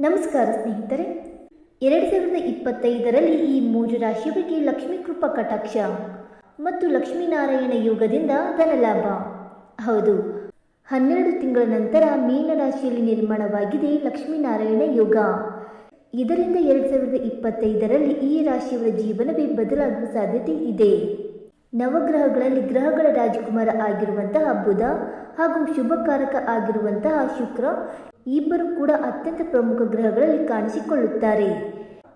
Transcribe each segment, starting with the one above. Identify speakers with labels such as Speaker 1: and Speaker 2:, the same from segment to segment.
Speaker 1: ನಮಸ್ಕಾರ ಸ್ನೇಹಿತರೆ. ಎರಡು ಸಾವಿರದ ಇಪ್ಪತ್ತೈದರಲ್ಲಿ ಈ ಮೂರು ರಾಶಿಯವರಿಗೆ ಲಕ್ಷ್ಮೀ ಕೃಪ ಕಟಾಕ್ಷ ಮತ್ತು ಲಕ್ಷ್ಮೀನಾರಾಯಣ ಯೋಗದಿಂದ ಧನಲಾಭ ಹೌದು, ಹನ್ನೆರಡು ತಿಂಗಳ ನಂತರ ಮೀನರಾಶಿಯಲ್ಲಿ ನಿರ್ಮಾಣವಾಗಿದೆ ಲಕ್ಷ್ಮೀನಾರಾಯಣ ಯೋಗ. ಇದರಿಂದ ಎರಡು ಸಾವಿರದ ಇಪ್ಪತ್ತೈದರಲ್ಲಿ ಈ ರಾಶಿಯವರ ಜೀವನವೇ ಬದಲಾಗುವ ಸಾಧ್ಯತೆ ಇದೆ. ನವಗ್ರಹಗಳಲ್ಲಿ ಗ್ರಹಗಳ ರಾಜಕುಮಾರ ಆಗಿರುವಂತಹ ಬುಧ ಹಾಗೂ ಶುಭಕಾರಕ ಆಗಿರುವಂತಹ ಶುಕ್ರ ಇಬ್ಬರು ಕೂಡ ಅತ್ಯಂತ ಪ್ರಮುಖ ಗ್ರಹಗಳಲ್ಲಿ ಕಾಣಿಸಿಕೊಳ್ಳುತ್ತಾರೆ.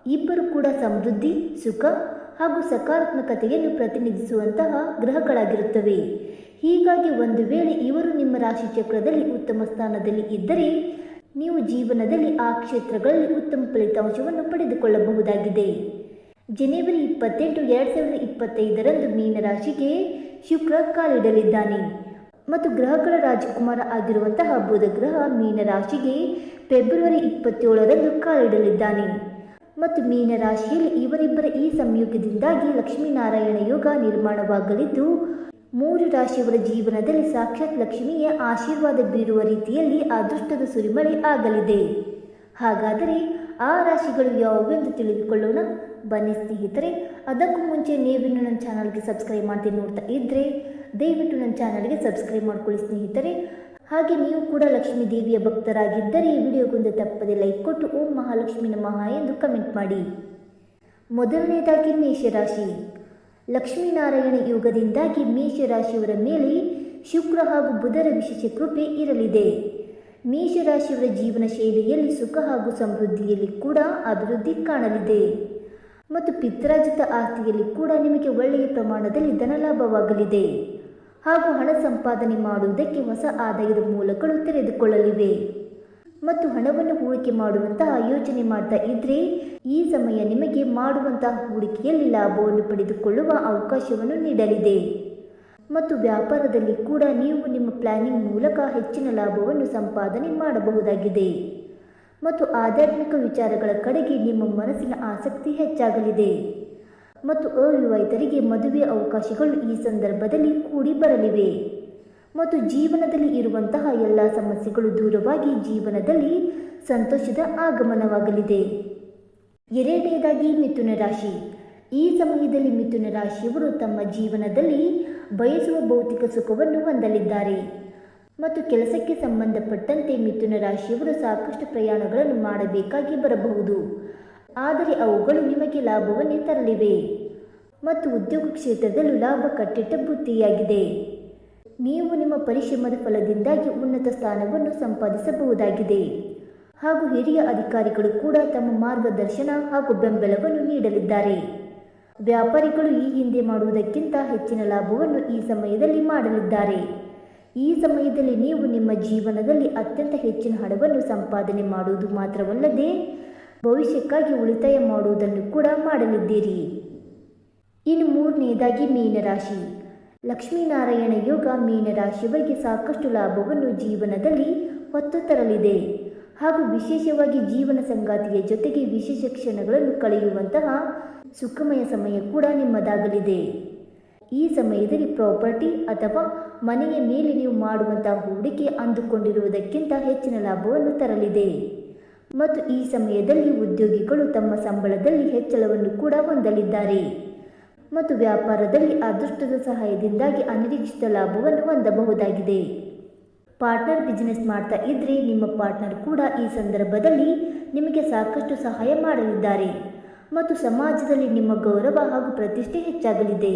Speaker 1: ಇಬ್ಬರು ಕೂಡ ಸಮೃದ್ಧಿ, ಸುಖ ಹಾಗೂ ಸಕಾರಾತ್ಮಕತೆಯನ್ನು ಪ್ರತಿನಿಧಿಸುವಂತಹ ಗ್ರಹಗಳಾಗಿರುತ್ತವೆ. ಹೀಗಾಗಿ ಒಂದು ವೇಳೆ ಇವರು ನಿಮ್ಮ ರಾಶಿ ಚಕ್ರದಲ್ಲಿ ಉತ್ತಮ ಸ್ಥಾನದಲ್ಲಿ ಇದ್ದರೆ ನೀವು ಜೀವನದಲ್ಲಿ ಆ ಕ್ಷೇತ್ರಗಳಲ್ಲಿ ಉತ್ತಮ ಫಲಿತಾಂಶವನ್ನು ಪಡೆದುಕೊಳ್ಳಬಹುದಾಗಿದೆ. ಜನವರಿ ಇಪ್ಪತ್ತೆಂಟು ಎರಡು ಸಾವಿರದ ಇಪ್ಪತ್ತೈದರಂದು ಮೀನರಾಶಿಗೆ ಶುಕ್ರ ಕಾಲಿಡಲಿದ್ದಾನೆ. ಮತ್ತು ಗ್ರಹಗಳ ರಾಜಕುಮಾರ ಆಗಿರುವಂತಹ ಬುಧ ಗ್ರಹ ಮೀನರಾಶಿಗೆ ಫೆಬ್ರವರಿ ಇಪ್ಪತ್ತೇಳರಂದು ಕಾಲಿಡಲಿದ್ದಾನೆ. ಮತ್ತು ಮೀನರಾಶಿಯಲ್ಲಿ ಇವರಿಬ್ಬರ ಈ ಸಂಯೋಗದಿಂದಾಗಿ ಲಕ್ಷ್ಮೀನಾರಾಯಣ ಯೋಗ ನಿರ್ಮಾಣವಾಗಲಿದ್ದು, ಮೂರು ರಾಶಿಯವರ ಜೀವನದಲ್ಲಿ ಸಾಕ್ಷಾತ್ ಲಕ್ಷ್ಮಿಯ ಆಶೀರ್ವಾದ ಬೀರುವ ರೀತಿಯಲ್ಲಿ ಅದೃಷ್ಟದ ಸುರಿಮಳೆ ಆಗಲಿದೆ. ಹಾಗಾದರೆ ಆ ರಾಶಿಗಳು ಯಾವುವೆಂದು ತಿಳಿದುಕೊಳ್ಳೋಣ? ಬನ್ನಿ ಸ್ನೇಹಿತರೆ, ಅದಕ್ಕೂ ಮುಂಚೆ ನೀವಿನ್ನು ನನ್ನ ಚಾನಲ್ಗೆ ಸಬ್ಸ್ಕ್ರೈಬ್ ಮಾಡ್ತೀನಿ ನೋಡ್ತಾ ಇದ್ದರೆ ದಯವಿಟ್ಟು ನನ್ನ ಚಾನಲ್ಗೆ ಸಬ್ಸ್ಕ್ರೈಬ್ ಮಾಡ್ಕೊಳ್ಳಿ ಸ್ನೇಹಿತರೆ. ಹಾಗೆ ನೀವು ಕೂಡ ಲಕ್ಷ್ಮೀ ದೇವಿಯ ಭಕ್ತರಾಗಿದ್ದರೆ, ಈ ವಿಡಿಯೋಗೊಂದು ತಪ್ಪದೆ ಲೈಕ್ ಕೊಟ್ಟು ಓಂ ಮಹಾಲಕ್ಷ್ಮಿ ನಮಃ ಎಂದು ಕಮೆಂಟ್ ಮಾಡಿ. ಮೊದಲನೇದಾಗಿ ಮೇಷರಾಶಿ ಲಕ್ಷ್ಮೀನಾರಾಯಣ ಯೋಗದಿಂದಾಗಿ ಮೇಷರಾಶಿಯವರ ಮೇಲೆ ಶುಕ್ರ ಹಾಗೂ ಬುಧರ ವಿಶೇಷ ಕೃಪೆ ಇರಲಿದೆ. ಮೇಷರಾಶಿಯವರ ಜೀವನ ಶೈಲಿಯಲ್ಲಿ ಸುಖ ಹಾಗೂ ಸಮೃದ್ಧಿಯಲ್ಲಿ ಕೂಡ ಅಭಿವೃದ್ಧಿ ಕಾಣಲಿದೆ. ಮತ್ತು ಪಿತ್ರಾಜಿತ ಆಸ್ತಿಯಲ್ಲಿ ಕೂಡ ನಿಮಗೆ ಒಳ್ಳೆಯ ಪ್ರಮಾಣದಲ್ಲಿ ಧನಲಾಭವಾಗಲಿದೆ. ಹಾಗೂ ಹಣ ಸಂಪಾದನೆ ಮಾಡುವುದಕ್ಕೆ ಹೊಸ ಆದಾಯದ ಮೂಲಗಳು ತೆರೆದುಕೊಳ್ಳಲಿವೆ. ಮತ್ತು ಹಣವನ್ನು ಹೂಡಿಕೆ ಮಾಡುವಂತಹ ಯೋಚನೆ ಮಾಡ್ತಾ ಇದ್ರೆ, ಈ ಸಮಯ ನಿಮಗೆ ಮಾಡುವಂತಹ ಹೂಡಿಕೆಯಲ್ಲಿ ಲಾಭವನ್ನು ಪಡೆದುಕೊಳ್ಳುವ ಅವಕಾಶವನ್ನು ನೀಡಲಿದೆ. ಮತ್ತು ವ್ಯಾಪಾರದಲ್ಲಿ ಕೂಡ ನೀವು ನಿಮ್ಮ ಪ್ಲಾನಿಂಗ್ ಮೂಲಕ ಹೆಚ್ಚಿನ ಲಾಭವನ್ನು ಸಂಪಾದನೆ ಮಾಡಬಹುದಾಗಿದೆ. ಮತ್ತು ಆಧ್ಯಾತ್ಮಿಕ ವಿಚಾರಗಳ ಕಡೆಗೆ ನಿಮ್ಮ ಮನಸ್ಸಿನ ಆಸಕ್ತಿ ಹೆಚ್ಚಾಗಲಿದೆ. ಮತ್ತು ಅವಿವಾಹಿತರಿಗೆ ಮದುವೆ ಅವಕಾಶಗಳು ಈ ಸಂದರ್ಭದಲ್ಲಿ ಕೂಡಿ ಬರಲಿವೆ. ಮತ್ತು ಜೀವನದಲ್ಲಿ ಇರುವಂತಹ ಎಲ್ಲ ಸಮಸ್ಯೆಗಳು ದೂರವಾಗಿ ಜೀವನದಲ್ಲಿ ಸಂತೋಷದ ಆಗಮನವಾಗಲಿದೆ. ಎರಡನೇದಾಗಿ ಮಿಥುನ ರಾಶಿ. ಈ ಸಮಯದಲ್ಲಿ ಮಿಥುನ ರಾಶಿಯವರು ತಮ್ಮ ಜೀವನದಲ್ಲಿ ಬಯಸುವ ಭೌತಿಕ ಸುಖವನ್ನು ಹೊಂದಲಿದ್ದಾರೆ. ಮತ್ತು ಕೆಲಸಕ್ಕೆ ಸಂಬಂಧಪಟ್ಟಂತೆ ಮಿಥುನ ರಾಶಿಯವರು ಸಾಕಷ್ಟು ಪ್ರಯಾಣಗಳನ್ನು ಮಾಡಬೇಕಾಗಿ ಬರಬಹುದು. ಆದರೆ ಅವುಗಳು ನಿಮಗೆ ಲಾಭವನ್ನೇ ತರಲಿವೆ. ಮತ್ತು ಉದ್ಯೋಗ ಕ್ಷೇತ್ರದಲ್ಲೂ ಲಾಭ ಕಟ್ಟಿಟ್ಟ ಬುದ್ಧಿಯಾಗಿದೆ. ನೀವು ನಿಮ್ಮ ಪರಿಶ್ರಮದ ಫಲದಿಂದಾಗಿ ಉನ್ನತ ಸ್ಥಾನವನ್ನು ಸಂಪಾದಿಸಬಹುದಾಗಿದೆ. ಹಾಗೂ ಹಿರಿಯ ಅಧಿಕಾರಿಗಳು ಕೂಡ ತಮ್ಮ ಮಾರ್ಗದರ್ಶನ ಹಾಗೂ ಬೆಂಬಲವನ್ನು ನೀಡಲಿದ್ದಾರೆ. ವ್ಯಾಪಾರಿಗಳು ಈ ಹಿಂದೆ ಮಾಡುವುದಕ್ಕಿಂತ ಹೆಚ್ಚಿನ ಲಾಭವನ್ನು ಈ ಸಮಯದಲ್ಲಿ ಮಾಡಲಿದ್ದಾರೆ. ಈ ಸಮಯದಲ್ಲಿ ನೀವು ನಿಮ್ಮ ಜೀವನದಲ್ಲಿ ಅತ್ಯಂತ ಹೆಚ್ಚಿನ ಹಣವನ್ನು ಸಂಪಾದನೆ ಮಾಡುವುದು ಮಾತ್ರವಲ್ಲದೆ ಭವಿಷ್ಯಕ್ಕಾಗಿ ಉಳಿತಾಯ ಮಾಡುವುದನ್ನು ಕೂಡ ಮಾಡಲಿದ್ದೀರಿ. ಇನ್ನು ಮೂರನೆಯದಾಗಿ ಮೀನರಾಶಿ. ಲಕ್ಷ್ಮೀನಾರಾಯಣ ಯೋಗ ಮೀನರಾಶಿಯವರಿಗೆ ಸಾಕಷ್ಟು ಲಾಭವನ್ನು ಜೀವನದಲ್ಲಿ ಹೊತ್ತು ತರಲಿದೆ. ಹಾಗೂ ವಿಶೇಷವಾಗಿ ಜೀವನ ಸಂಗಾತಿಯ ಜೊತೆಗೆ ವಿಶೇಷ ಕ್ಷಣಗಳನ್ನು ಕಳೆಯುವಂತಹ ಸುಖಮಯ ಸಮಯ ಕೂಡ ನಿಮ್ಮದಾಗಲಿದೆ. ಈ ಸಮಯದಲ್ಲಿ ಪ್ರಾಪರ್ಟಿ ಅಥವಾ ಮನೆಯ ಮೇಲೆ ನೀವು ಮಾಡುವಂತಹ ಹೂಡಿಕೆ ಅಂದುಕೊಂಡಿರುವುದಕ್ಕಿಂತ ಹೆಚ್ಚಿನ ಲಾಭವನ್ನು ತರಲಿದೆ. ಮತ್ತು ಈ ಸಮಯದಲ್ಲಿ ಉದ್ಯೋಗಿಗಳು ತಮ್ಮ ಸಂಬಳದಲ್ಲಿ ಹೆಚ್ಚಳವನ್ನು ಕೂಡ ಹೊಂದಲಿದ್ದಾರೆ. ಮತ್ತು ವ್ಯಾಪಾರದಲ್ಲಿ ಅದೃಷ್ಟದ ಸಹಾಯದಿಂದಾಗಿ ಅನಿರೀಕ್ಷಿತ ಲಾಭವನ್ನು ಹೊಂದಬಹುದಾಗಿದೆ. ಪಾರ್ಟ್ನರ್ ಬಿಸಿನೆಸ್ ಮಾಡ್ತಾ ಇದ್ರೆ ನಿಮ್ಮ ಪಾರ್ಟ್ನರ್ ಕೂಡ ಈ ಸಂದರ್ಭದಲ್ಲಿ ನಿಮಗೆ ಸಾಕಷ್ಟು ಸಹಾಯ ಮಾಡಲಿದ್ದಾರೆ. ಮತ್ತು ಸಮಾಜದಲ್ಲಿ ನಿಮ್ಮ ಗೌರವ ಹಾಗೂ ಪ್ರತಿಷ್ಠೆ ಹೆಚ್ಚಾಗಲಿದೆ.